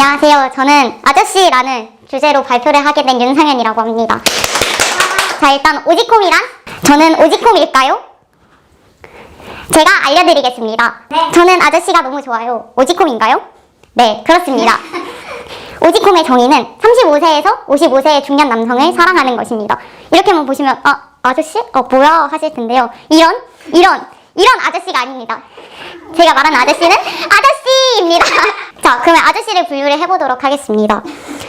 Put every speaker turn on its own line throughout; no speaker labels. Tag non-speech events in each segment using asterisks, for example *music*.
안녕하세요. 저는 아저씨라는 주제로 발표를 하게 된 윤상현이라고 합니다. 자, 일단 오지콤이란? 저는 오지콤일까요? 제가 알려드리겠습니다. 저는 아저씨가 너무 좋아요. 오지콤인가요? 네, 그렇습니다. 오지콤의 정의는 35세에서 55세의 중년 남성을 사랑하는 것입니다. 이렇게만 보시면 아 아저씨? 어 뭐야 하실 텐데요. 이런 이런 이런 아저씨가 아닙니다. 제가 말하는 아저씨는 아저씨입니다. *laughs* 자 그러면 아저씨를 분류를 해보도록 하겠습니다.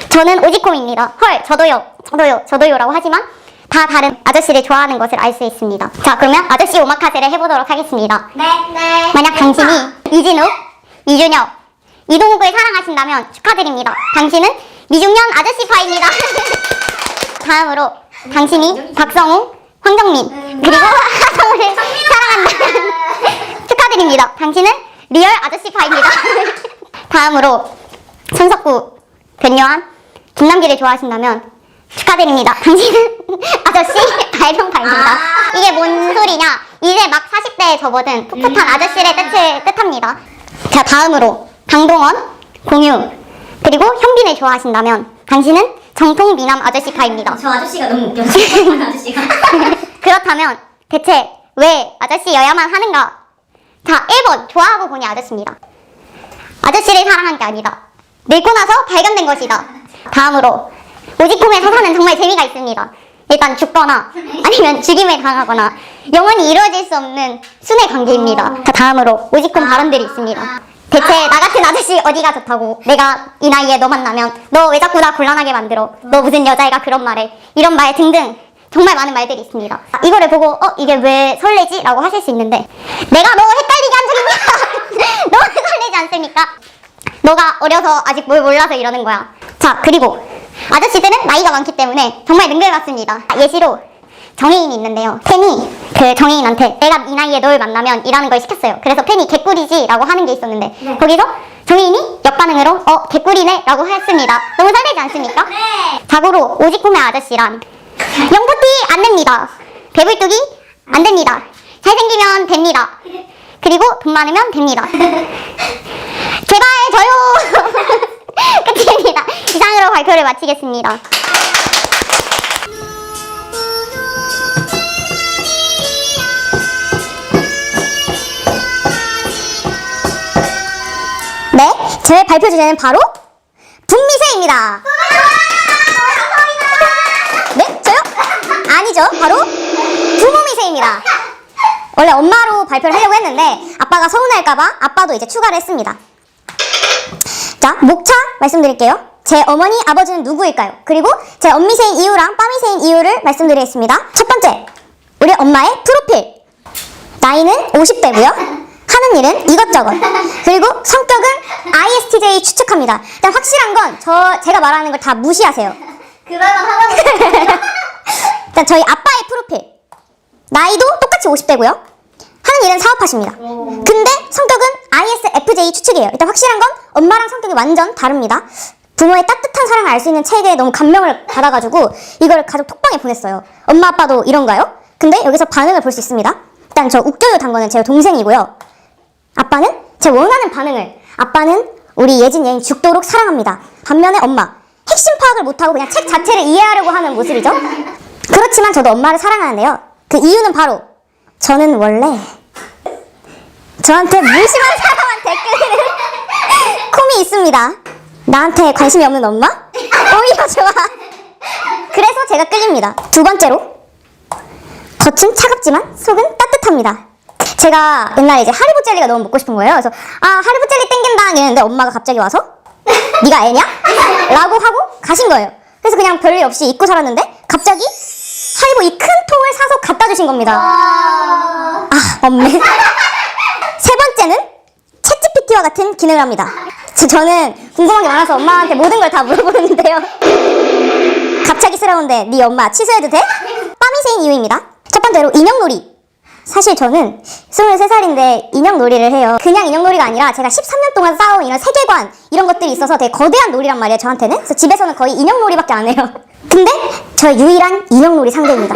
저는 오지콤입니다. 헐 저도요 저도요 저도요라고 하지만 다 다른 아저씨를 좋아하는 것을 알 수 있습니다. 자 그러면 아저씨 오마카세를 해보도록 하겠습니다.
네, 네.
만약 당신이 이진욱, 이준혁, 이동욱을 사랑하신다면 축하드립니다. 당신은 미중년 아저씨파입니다. *laughs* 다음으로 당신이 박성우, 황정민, 그리고 하성우를 사랑한다면 *laughs* 축하드립니다. 당신은 리얼 아저씨파입니다. *laughs* 다음으로 손석구, 변요한, 김남기를 좋아하신다면 축하드립니다. 당신은 *laughs* 아저씨 발명파입니다. 이게 뭔 소리냐? 이제 막 40대에 접어든 풋풋한 아저씨의 뜻을 뜻합니다. 자, 다음으로 강동원, 공유, 그리고 현빈을 좋아하신다면 당신은 정통 미남 아저씨파입니다.
저 아저씨가 너무 웃겨. 저 *laughs* 아저씨가. *laughs*
그렇다면 대체 왜 아저씨여야만 하는가? 자, 1번 좋아하고 보니 아저씨입니다. 아저씨를 사랑한 게 아니다. 늙고 나서 발견된 것이다. 다음으로 오지콤의 서사는 정말 재미가 있습니다. 일단 죽거나 아니면 죽임을 당하거나 영원히 이루어질 수 없는 순의 관계입니다. 자, 다음으로 오지콤 발언들이 있습니다. 대체 나 같은 아저씨 어디가 좋다고? 내가 이 나이에 너 만나면 너 왜 자꾸 나 곤란하게 만들어? 너 무슨 여자애가 그런 말해? 이런 말 등등 정말 많은 말들이 있습니다. 아, 이거를 보고 어 이게 왜 설레지? 라고 하실 수 있는데 내가 너 헷갈리게 한 적입니다 *laughs* 너무 설레지 않습니까? 너가 어려서 아직 뭘 몰라서 이러는 거야. 자 그리고 아저씨들은 나이가 많기 때문에 정말 능글맞습니다. 아, 예시로 정혜인이 있는데요. 팬이 그 정혜인한테 내가 이 나이에 널 만나면 이라는 걸 시켰어요. 그래서 팬이 개꿀이지 라고 하는 게 있었는데
네.
거기서 정혜인이 역반응으로 어 개꿀이네 라고 했습니다. 너무 설레지 않습니까?
네.
자고로 오지코메 아저씨란 영포티 안 됩니다. 배불뚝이 안 됩니다. 잘생기면 됩니다. 그리고 돈 많으면 됩니다. 제발 저요. *laughs* 끝입니다. 이상으로 발표를 마치겠습니다. 제 발표 주제는 바로 분미세입니다. 네, 저요? 아니죠. 바로 부모미세입니다. 원래 엄마로 발표를 하려고 했는데 아빠가 서운할까봐 아빠도 이제 추가를 했습니다. 자, 목차 말씀드릴게요. 제 어머니, 아버지는 누구일까요? 그리고 제 엄미세인 이유랑 빠미세인 이유를 말씀드리겠습니다. 첫 번째, 우리 엄마의 프로필. 나이는 50대고요. 하는 일은 이것저것. 그리고 성격은 ISTJ 추측합니다. 일단 확실한 건 저 제가 말하는 걸 다 무시하세요. *laughs*
그러면 하면 *laughs*
일단 저희 아빠의 프로필. 나이도 똑같이 50대고요. 하는 일은 사업하십니다. 근데 성격은 ISFJ 추측이에요. 일단 확실한 건 엄마랑 성격이 완전 다릅니다. 부모의 따뜻한 사랑을 알 수 있는 책에 너무 감명을 받아가지고 이걸 가족 톡방에 보냈어요. 엄마 아빠도 이런가요? 근데 여기서 반응을 볼 수 있습니다. 일단 저 웃겨요 단 거는 제 동생이고요. 아빠는 제 원하는 반응을 아빠는 우리 예진 예인 죽도록 사랑합니다. 반면에 엄마 핵심 파악을 못하고 그냥 책 자체를 이해하려고 하는 모습이죠. 그렇지만 저도 엄마를 사랑하는데요. 그 이유는 바로 저는 원래 저한테 무심한 사람한 댓글을 콤이 있습니다. 나한테 관심이 없는 엄마? 오히려 좋아. 그래서 제가 끌립니다. 두 번째로 겉은 차갑지만 속은 따뜻합니다. 제가 옛날에 이제 하리보 젤리가 너무 먹고 싶은 거예요. 그래서 아 하리보 젤리 땡긴다 이랬는데 엄마가 갑자기 와서 네가 애냐? 라고 하고 가신 거예요. 그래서 그냥 별일 없이 잊고 살았는데 갑자기 하리보 이 큰 통을 사서 갖다 주신 겁니다. 아 없네. 세 번째는 챗GPT와 같은 기능을 합니다. 저, 저는 궁금한 게 많아서 엄마한테 모든 걸 다 물어보는데요. 갑작스러운데 네 엄마 취소해도 돼? 빠미세인 이유입니다. 첫 번째로 인형놀이. 사실 저는 23살인데 인형놀이를 해요. 그냥 인형놀이가 아니라 제가 13년 동안 쌓아온 이런 세계관 이런 것들이 있어서 되게 거대한 놀이란 말이에요, 저한테는. 그래서 집에서는 거의 인형놀이밖에 안 해요. *laughs* 근데 저 유일한 인형놀이 상대입니다.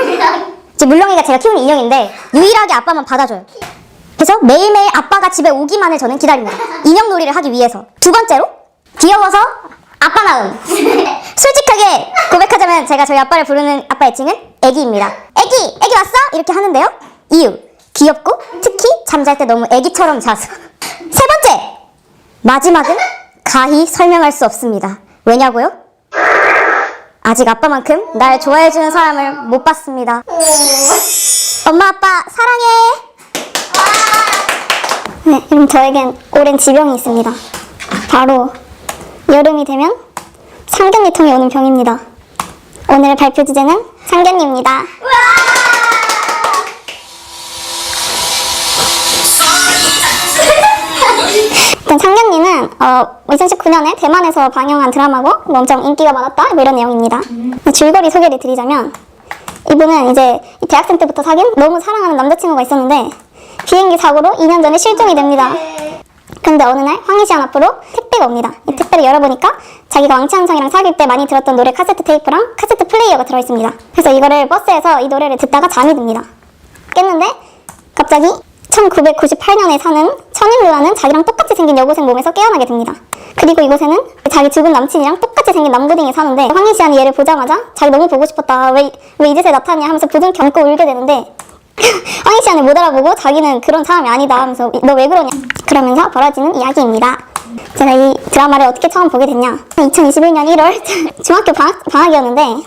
지금 물렁이가 제가 키우는 인형인데 유일하게 아빠만 받아줘요. 그래서 매일매일 아빠가 집에 오기만을 저는 기다립니다. 인형놀이를 하기 위해서. 두 번째로
귀여워서 아빠 마음. *laughs* 솔직하게 고백하자면 제가 저희 아빠를 부르는 아빠 애칭은 애기입니다. 애기, 애기 왔어? 이렇게 하는데요. 이유, 귀엽고 특히 잠잘 때 너무 애기처럼 자서. *laughs* 세 번째, 마지막은 가히 설명할 수 없습니다. 왜냐고요? 아직 아빠만큼 날 좋아해주는 사람을 못 봤습니다. 엄마, 아빠, 사랑해! 네, 그럼 저에겐 오랜 지병이 있습니다. 바로 여름이 되면 상견례통이 오는 병입니다. 오늘의 발표 주제는 상견례입니다. 일단 상견례는 어, 2019년에 대만에서 방영한 드라마고 뭐 엄청 인기가 많았다 뭐 이런 내용입니다. 줄거리 소개를 드리자면 이분은 이제 이 대학생 때부터 사귄 너무 사랑하는 남자친구가 있었는데 비행기 사고로 2년 전에 실종이 됩니다. 근데 어느 날 황희시안 앞으로 택배가 옵니다. 이 택배를 열어보니까 자기가 왕치한성이랑 사귈 때 많이 들었던 노래 카세트 테이프랑 카세트 플레이어가 들어있습니다. 그래서 이거를 버스에서 이 노래를 듣다가 잠이 듭니다. 깼는데 갑자기 1998년에 사는 천일루라는 자기랑 똑같이 생긴 여고생 몸에서 깨어나게 됩니다. 그리고 이곳에는 자기 죽은 남친이랑 똑같이 생긴 남고딩이 사는데 황희시안이 얘를 보자마자 자기 너무 보고 싶었다. 왜, 왜 이제서야 나타났냐 하면서 부둥켜 안고 울게 되는데 *laughs* 황희시안을 못 알아보고 자기는 그런 사람이 아니다 하면서 너 왜 그러냐 그러면서 벌어지는 이야기입니다. 제가 이 드라마를 어떻게 처음 보게 됐냐 2021년 1월 *laughs* 중학교 방학, 방학이었는데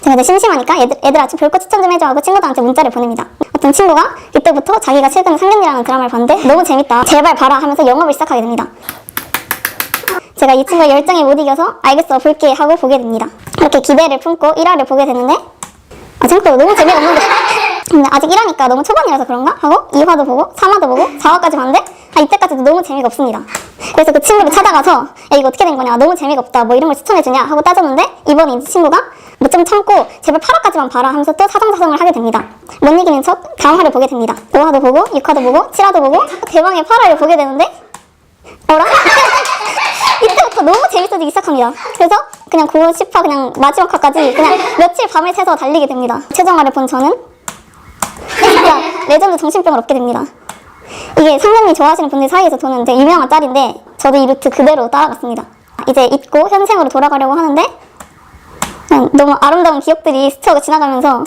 제가 심심하니까 애들, 애들 아침 별거 추천 좀 해줘 하고 친구들한테 문자를 보냅니다. 어떤 친구가 이때부터 자기가 최근에 상견이라는 드라마를 봤는데 너무 재밌다. 제발 봐라 하면서 영업을 시작하게 됩니다. 제가 이 친구의 열정에 못 이겨서 알겠어 볼게 하고 보게 됩니다. 이렇게 기대를 품고 1화를 보게 됐는데 아 생각보다 너무 재미가 없는데 근데 아직 1화니까 너무 초반이라서 그런가 하고 2화도 보고 3화도 보고 4화까지 봤는데 아 이때까지도 너무 재미가 없습니다. 그래서 그 친구를 찾아가서 야 이거 어떻게 된 거냐 너무 재미가 없다 뭐 이런 걸 추천해주냐 하고 따졌는데 이번에 이 친구가 뭐좀 참고 제발 8화까지만 봐라 하면서 또 사정사정을 하게 됩니다. 못 이기는 척 다음 화를 보게 됩니다. 5화도 보고 6화도 보고 7화도 보고 대망의 8화를 보게 되는데 어라? *laughs* 이때부터 너무 재밌어지기 시작합니다. 그래서 그냥 9, 10화 그냥 마지막 화까지 그냥 며칠 밤을 새서 달리게 됩니다. 최종화를 본 저는 레전드 정신병을 얻게 됩니다. 이게 상당히 좋아하시는 분들 사이에서 도는 되게 유명한 짤인데 저도 이 루트 그대로 따라갔습니다. 이제 잊고 현생으로 돌아가려고 하는데 너무 아름다운 기억들이 스쳐가 지나가면서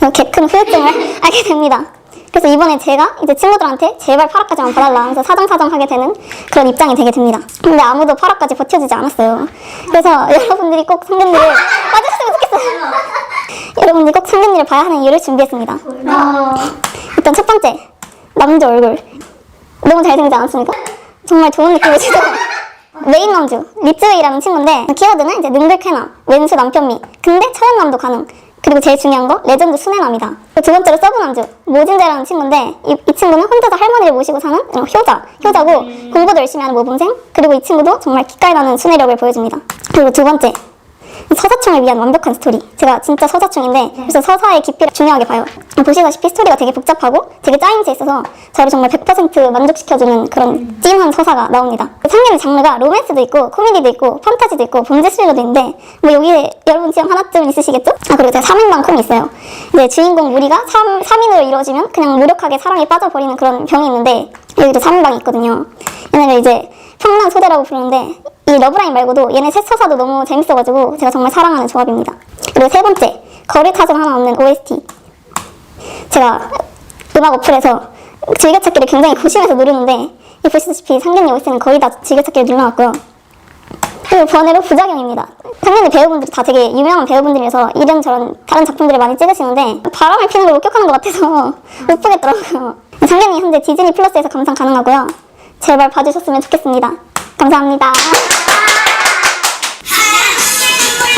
이렇게 큰 후유증을 알게 *laughs* 됩니다. 그래서 이번에 제가 이제 친구들한테 제발 8화까지만 봐달라 하면서 사정사정 하게 되는 그런 입장이 되게 됩니다. 근데 아무도 8화까지 버텨주지 않았어요. 그래서 *laughs* 여러분들이 꼭 상견례를 빠졌으면 좋겠어요. *laughs* 여러분들이 꼭 상견례를 봐야 하는 이유를 준비했습니다. 일단 첫 번째 남자 얼굴. 너무 잘생기지 않았습니까? 정말 좋은 느낌을 주죠. 메인 남주 리츠웨이라는 친구인데 키워드는 이제 능글캐나 왼수 남편미. 근데 처연남도 가능. 그리고 제일 중요한 거 레전드 순애남이다. 그리고 두 번째로 서브 남주 모진재라는 친구인데 이, 이 친구는 혼자서 할머니를 모시고 사는 이런 효자 효자고 공부도 열심히 하는 모범생. 그리고 이 친구도 정말 기깔 나는 순애력을 보여줍니다. 그리고 두 번째 서사청을 위한 완벽한 스토리. 제가 진짜 서사청인데 그래서 서사의 깊이를 중요하게 봐요. 보시다시피 스토리가 되게 복잡하고 되게 짜임새 있어서 저를 정말 100% 만족시켜주는 그런 찐한 서사가 나옵니다. 상견례 장르가 로맨스도 있고 코미디도 있고 판타지도 있고 범죄 스릴러도 있는데 뭐 여기에 여러분 지금 하나쯤 있으시겠죠? 아 그리고 제가 3인방 콤이 있어요. 이제 주인공 무리가 3, 3인으로 이루어지면 그냥 무력하게 사랑에 빠져버리는 그런 병이 있는데 여기도 3인방이 있거든요. 얘네를 이제 평란 소대라고 부르는데 이 러브라인 말고도 얘네 셋 서사도 너무 재밌어가지고 제가 정말 사랑하는 조합입니다. 그리고 세 번째 거리타점 하나 없는 OST. 제가 음악 어플에서 즐겨찾기를 굉장히 고심해서 누르는데 이 보시다시피 상견례 OST는 거의 다 즐겨찾기를 눌러놨고요. 그리고 번외로 부작용입니다. 상견례 배우분들이 다 되게 유명한 배우분들이라서 이런저런 다른 작품들을 많이 찍으시는데 바람을 피는 걸 목격하는 것 같아서 *laughs* 못 보겠더라고요. 상견례 현재 디즈니 플러스에서 감상 가능하고요. 제발 봐주셨으면 좋겠습니다. 감사합니다.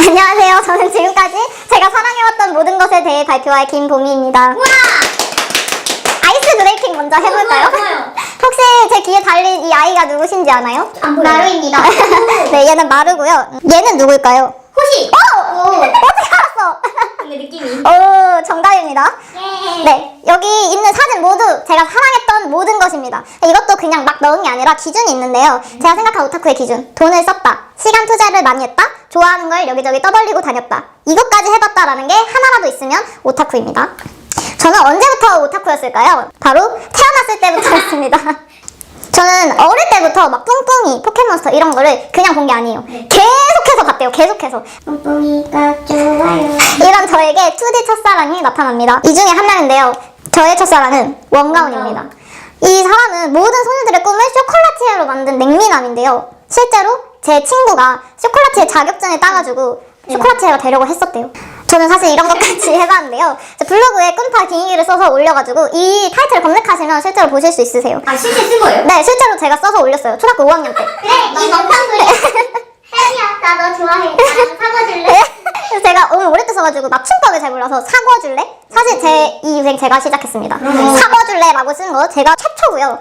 안녕하세요. 저는 지금까지 제가 사랑해왔던 모든 것에 대해 발표할 김보미입니다. 아이스 브레이킹 먼저 해볼까요? *laughs* 혹시 제 귀에 달린 이 아이가 누구신지 아나요?
안 보여요. 마루입니다. *laughs*
네, 얘는 마루고요. 얘는 누굴까요?
호시.
어! 어떻게 알았어?
근데 느낌이.
오, 정답입니다.
예.
네, 여기 있는 사진 모두 제가 사랑했던 모든 것입니다. 이것도 그냥 막 넣은 게 아니라 기준이 있는데요. 제가 생각한 오타쿠의 기준. 돈을 썼다. 시간 투자를 많이 했다. 좋아하는 걸 여기저기 떠벌리고 다녔다. 이것까지 해봤다라는 게 하나라도 있으면 오타쿠입니다. 저는 언제부터 오타쿠였을까요? 바로 태어났을 때부터였습니다. *laughs*
저는 어릴 때부터 막 뿡뿡이, 포켓몬스터 이런 거를 그냥 본 게 아니에요. 계속해서 봤대요. 계속해서.
뽕뽕이가 좋아요.
이런 저에게 2D 첫사랑이 나타납니다. 이 중에 한 명인데요. 저의 첫사랑은 원가운입니다. 이 사람은 모든 소녀들의 꿈을 쇼콜라티에로 만든 냉미남인데요. 실제로 제 친구가 쇼콜라티에 자격증을 따가지고 쇼콜라티에가 되려고 했었대요. 저는 사실 이런 것까지 *laughs* 해봤는데요. 제 블로그에 꾼파 빙의기를 써서 올려가지고 이 타이틀 검색하시면 실제로 보실 수 있으세요.
아 실제 쓴 거예요?
네, 실제로 제가 써서 올렸어요. 초등학교 5학년 때.
그래 이 멍청소리. 혜리야 나 너 좋아해. 나랑 사과 줄래?
네. 제가 너무 오래 써가지고 맞춤법을 잘 몰라서 사과 줄래? 사실 제 이 유행 제가 시작했습니다. 사과 줄래라고 쓴 거 제가 최초고요.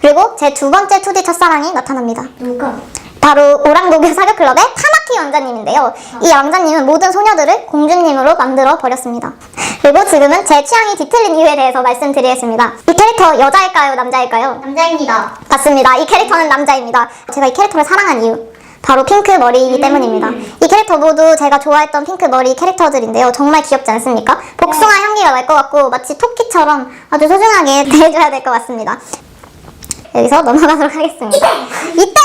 그리고 제 두 번째 2D 첫사랑이 나타납니다.
누가?
바로 오랑고교 사교클럽의 타 마키 왕자님인데요. 이 왕자님은 모든 소녀들을 공주님으로 만들어 버렸습니다. 그리고 지금은 제 취향이 뒤틀린 이유에 대해서 말씀드리겠습니다. 이 캐릭터 여자일까요? 남자일까요?
남자입니다.
맞습니다. 이 캐릭터는 남자입니다. 제가 이 캐릭터를 사랑한 이유. 바로 핑크 머리이기 때문입니다. 이 캐릭터 모두 제가 좋아했던 핑크 머리 캐릭터들인데요. 정말 귀엽지 않습니까? 복숭아 향기가 날 것 같고 마치 토끼처럼 아주 소중하게 *laughs* 대해줘야 될 것 같습니다. 여기서 넘어가도록 하겠습니다. 이때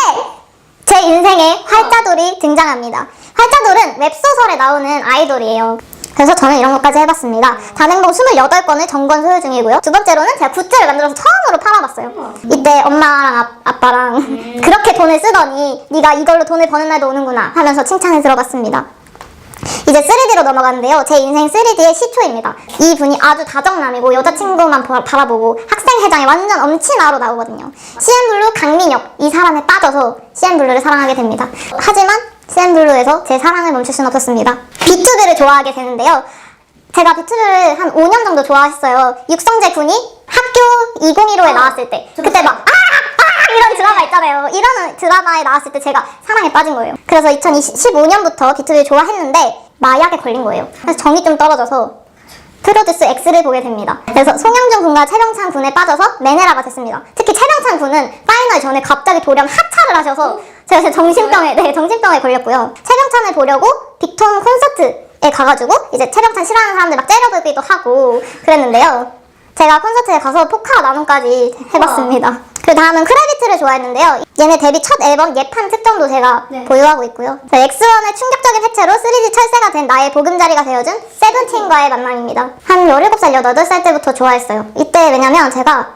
제 인생에 활자돌이 등장합니다. 활자돌은 웹소설에 나오는 아이돌이에요. 그래서 저는 이런 것까지 해봤습니다. 단행본 28건을 정권 소유 중이고요. 두 번째로는 제가 굿즈를 만들어서 처음으로 팔아봤어요. 이때 엄마랑 아, 빠랑 그렇게 돈을 쓰더니 네가 이걸로 돈을 버는 날도 오는구나 하면서 칭찬을 들어봤습니다. 이제 3D로 넘어가는데요. 제 인생 3D의 시초입니다. 이 분이 아주 다정남이고 여자친구만 바- 바라보고 학생회장에 완전 엄친아로 나오거든요. CN블루 강민혁 이 사람에 빠져서 CN블루를 사랑하게 됩니다. 하지만 CN블루에서 제 사랑을 멈출 순 없었습니다. 비투비를 좋아하게 되는데요. 제가 비투비를 한 5년 정도 좋아했어요. 육성재 군이 학교 2015에 나왔을 때 그때 막 아! 아! 이런 드라마 있잖아요. 이런 드라마에 나왔을 때 제가 사랑에 빠진 거예요. 그래서 2015년부터 비투비를 좋아했는데 마약에 걸린 거예요. 그래서 정이 좀 떨어져서 프로듀스 X를 보게 됩니다. 그래서 송영준 군과 최병찬 군에 빠져서 메네라가 됐습니다. 특히 최병찬 군은 파이널 전에 갑자기 돌연 하차를 하셔서 제가 진짜 정신병에 네 정신병에 걸렸고요. 최병찬을 보려고 빅톤 콘서트에 가가지고 이제 최병찬 싫어하는 사람들 막 째려보기도 하고 그랬는데요. 제가 콘서트에 가서 포카 나눔까지 해봤습니다. 그 다음은 크래비트를 좋아했는데요. 얘네 데뷔 첫 앨범 예판 특정도 제가
네.
보유하고 있고요. 엑스원의 충격적인 해체로 3D 철새가 된 나의 보금자리가 되어준 세븐틴과의 만남입니다. 한 17살, 18살 때부터 좋아했어요. 이때 왜냐면 제가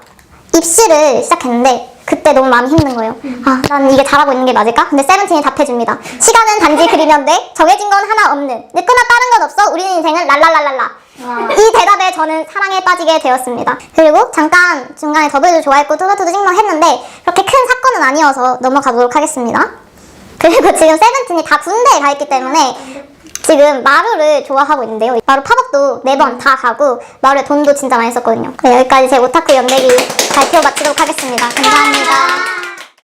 입시를 시작했는데 그때 너무 마음이 힘든 거예요. 아, 난 이게 잘하고 있는 게 맞을까? 근데 세븐틴이 답해줍니다. 시간은 단지 그리면 돼. 정해진 건 하나 없는. 늦거나 빠른 건 없어. 우리 인생은 랄랄랄랄라. 이 대답에 저는 사랑에 빠지게 되었습니다. 그리고 잠깐 중간에 더블도 좋아했고 토마토도 찍먹했는데 그렇게 큰 사건은 아니어서 넘어가도록 하겠습니다. 그리고 지금 세븐틴이 다 군대에 가 있기 때문에 지금 마루를 좋아하고 있는데요. 마루 팝업도 네 번 다 가고 마루에 돈도 진짜 많이 썼거든요. 네, 여기까지 제 오타쿠 연대기 발표 마치도록 하겠습니다. 감사합니다.